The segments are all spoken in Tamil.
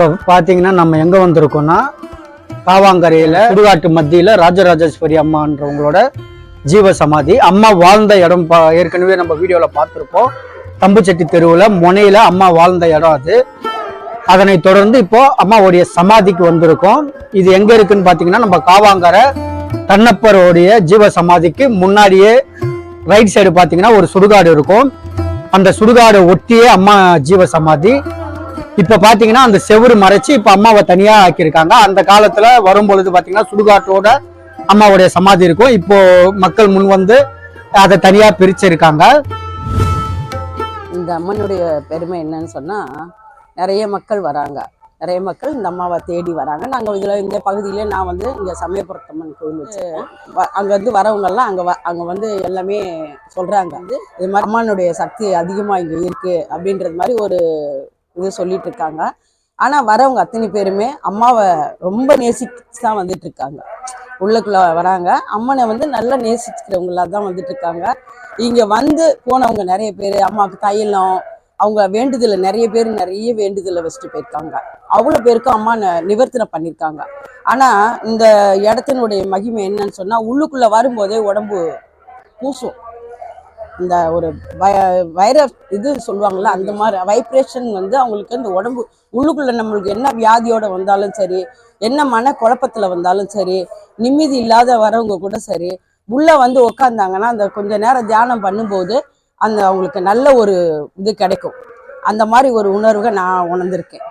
இப்போ பார்த்தீங்கன்னா நம்ம எங்கே வந்திருக்கோம்னா காவாங்கரையில் சுடுகாட்டு மத்தியில் ராஜராஜேஸ்வரி அம்மான்றவங்களோட ஜீவ சமாதி அம்மா வாழ்ந்த இடம் பா ஏற்கனவே நம்ம வீடியோவில் பார்த்துருப்போம். தம்புச்செட்டி தெருவில் முனையில் அம்மா வாழ்ந்த இடம் அது. அதனை தொடர்ந்து இப்போ அம்மாவுடைய சமாதிக்கு வந்திருக்கோம். இது எங்கே இருக்குன்னு பார்த்தீங்கன்னா நம்ம காவாங்கரை தன்னப்பருடைய ஜீவ சமாதிக்கு முன்னாடியே ரைட் சைடு பார்த்தீங்கன்னா ஒரு சுடுகாடு இருக்கும். அந்த சுடுகாடு ஒட்டியே அம்மா ஜீவ சமாதி இப்ப பாத்தீங்கன்னா அந்த செவுரு மறைச்சு இப்ப அம்மாவை தனியா ஆக்கியிருக்காங்க. அந்த காலத்துல வரும் பொழுது பாத்தீங்கன்னா சுடுகாட்டோட அம்மாவுடைய சமாதி இருக்கும். இப்போ மக்கள் முன் வந்து அதை தனியா பிரிச்சிருக்காங்க. இந்த அம்மனுடைய பெருமை என்னன்னு சொன்னா நிறைய மக்கள் வராங்க. நிறைய மக்கள் இந்த அம்மாவை தேடி வராங்க. நாங்கள் இதில் இந்த பகுதியிலே நான் வந்து இங்கே சமயபுரத்தம்மன் கோயில் வச்சு அங்கேருந்து வரவங்கெல்லாம் அங்கே வ அங்கே வந்து எல்லாமே சொல்கிறாங்க வந்து இது மாதிரி அம்மனுடைய சக்தி அதிகமாக இங்கே இருக்குது அப்படின்றது மாதிரி ஒரு இது சொல்லிட்டு இருக்காங்க ஆனால் வரவங்க அத்தனை பேருமே அம்மாவை ரொம்ப நேசிச்சு தான் வந்துட்டு இருக்காங்க உள்ளுக்குள்ள வராங்க. அம்மனை வந்து நல்லா நேசிக்கிறவங்களா தான் வந்துட்டு இருக்காங்க இங்க வந்து போனவங்க நிறைய பேர் அம்மாவுக்கு தையலம் அவங்க வேண்டுதலை நிறைய பேர் நிறைய வேண்டுதலை வச்சுட்டு போயிருக்காங்க. அவ்வளோ பேருக்கும் அம்மா நிவர்த்தனை பண்ணியிருக்காங்க ஆனா இந்த இடத்தினுடைய மகிமை என்னன்னு சொன்னா உள்ளுக்குள்ள வரும்போதே உடம்பு பூசும். இந்த ஒரு வய வைர இது சொல்லுவாங்கல்ல அந்த மாதிரி வைப்ரேஷன் வந்து அவங்களுக்கு அந்த உடம்பு உள்ளுக்குள்ள நம்மளுக்கு என்ன வியாதியோட வந்தாலும் சரி என்ன மன குழப்பத்துல வந்தாலும் சரி நிம்மதி இல்லாத வரவங்க கூட சரி உள்ள வந்து உக்காந்தாங்கன்னா அந்த கொஞ்ச நேரம் தியானம் பண்ணும்போது அந்த அவங்களுக்கு நல்ல ஒரு இது கிடைக்கும். அந்த மாதிரி ஒரு உணர்வை நான் உணர்ந்திருக்கேன்.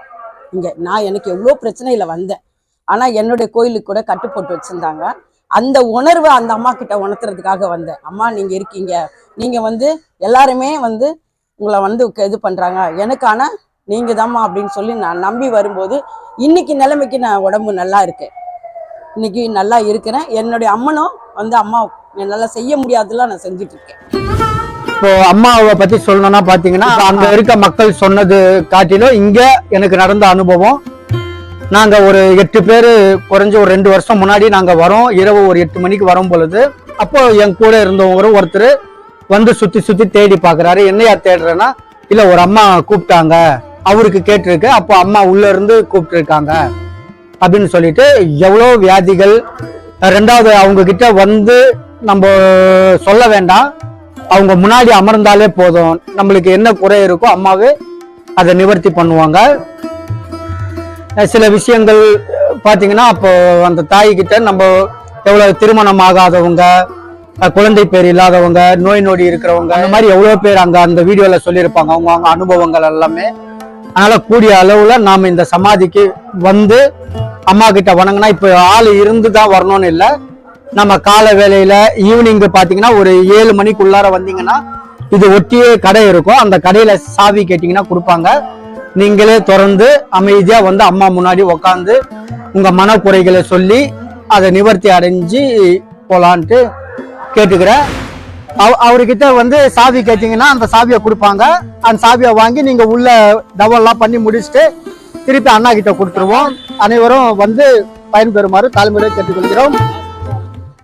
இங்க நான் எனக்கு எவ்வளோ பிரச்சனையில வந்தேன். ஆனா என்னுடைய கோயிலுக்கு கூட கட்டு போட்டு வச்சிருந்தாங்க. அந்த உணர்வை அந்த அம்மா கிட்ட உணர்த்துறதுக்காக வந்தேன். அம்மா நீங்க இருக்கீங்க. நீங்க வந்து எல்லாருமே வந்து உங்களை வந்து க- இது பண்றாங்க. எனக்கான நீங்க தாம்மா அப்படின்னு சொல்லி நான் நம்பி வரும்போது இன்னைக்கு நிலைமைக்கு நான் உடம்பு நல்லா இருக்கேன். இன்னைக்கு நல்லா இருக்கிறேன். என்னுடைய அம்மனும் வந்து அம்மா நல்லா செய்ய முடியாதுலாம் நான் செஞ்சுட்டு இருக்கேன். இப்போ அம்மாவை பத்தி சொல்லணும்னா பாத்தீங்கன்னா அங்க இருக்க மக்கள் சொன்னது காட்டிலும் இங்க எனக்கு நடந்த அனுபவம் நாங்கள் ஒரு எட்டு பேர் குறைஞ்ச ஒரு ரெண்டு வருஷம் முன்னாடி நாங்கள் வரோம். இரவு ஒரு எட்டு மணிக்கு வரும் பொழுது. அப்போ என் கூட இருந்தவங்களும் ஒருத்தர் வந்து சுற்றி சுற்றி தேடி பார்க்குறாரு என்னையா தேடுறேன்னா இல்லை ஒரு அம்மா கூப்பிட்டாங்க. அவருக்கு கேட்டிருக்கு. அப்போ அம்மா உள்ளே இருந்து கூப்பிட்டுருக்காங்க. அப்படின்னு சொல்லிட்டு எவ்வளோ வியாதிகள். ரெண்டாவது அவங்க கிட்ட வந்து நம்ம சொல்ல வேண்டாம். அவங்க முன்னாடி அமர்ந்தாலே போதும். நம்மளுக்கு என்ன குறை இருக்கோ அம்மாவே அதை நிவர்த்தி பண்ணுவாங்க. சில விஷயங்கள் பார்த்தீங்கன்னா அப்போ அந்த தாய்கிட்ட நம்ம எவ்வளவு திருமணம் ஆகாதவங்க குழந்தை பேர் இல்லாதவங்க நோய் நொடி இருக்கிறவங்க அந்த மாதிரி எவ்வளோ பேர் அங்கே அந்த வீடியோவில் சொல்லியிருப்பாங்க. அவங்க அவங்க அனுபவங்கள் எல்லாமே. அதனால் கூடிய அளவில் நாம் இந்த சமாதிக்கு வந்து அம்மா கிட்ட வணங்கினா இப்போ ஆள் இருந்து தான் வரணும்னு இல்லை. நம்ம கால வேலையில் ஈவினிங்கு பார்த்தீங்கன்னா ஒரு ஏழு மணிக்குள்ளார வந்தீங்கன்னா இது ஒட்டியே கடை இருக்கும். அந்த கடையில் சாவி கேட்டிங்கன்னா கொடுப்பாங்க. நீங்களே திறந்து அமைதியா வந்து அம்மா முன்னாடி உக்காந்து உங்க மனக்குறைகளை சொல்லி அதை நிவர்த்தி அடைஞ்சு போலான்ட்டு கேட்டுக்கிறேன் அவ- அவர்கிட்ட வந்து சாவி கேட்டீங்கன்னா அந்த சாவியை கொடுப்பாங்க. அந்த சாவியை வாங்கி நீங்க உள்ள டவல்லாம் பண்ணி முடிச்சுட்டு திருப்பி அண்ணா கிட்ட கொடுத்துருவோம். அனைவரும் வந்து பயன்பெறுமாறு தலைமுறை கேட்டுக்கொள்கிறோம்.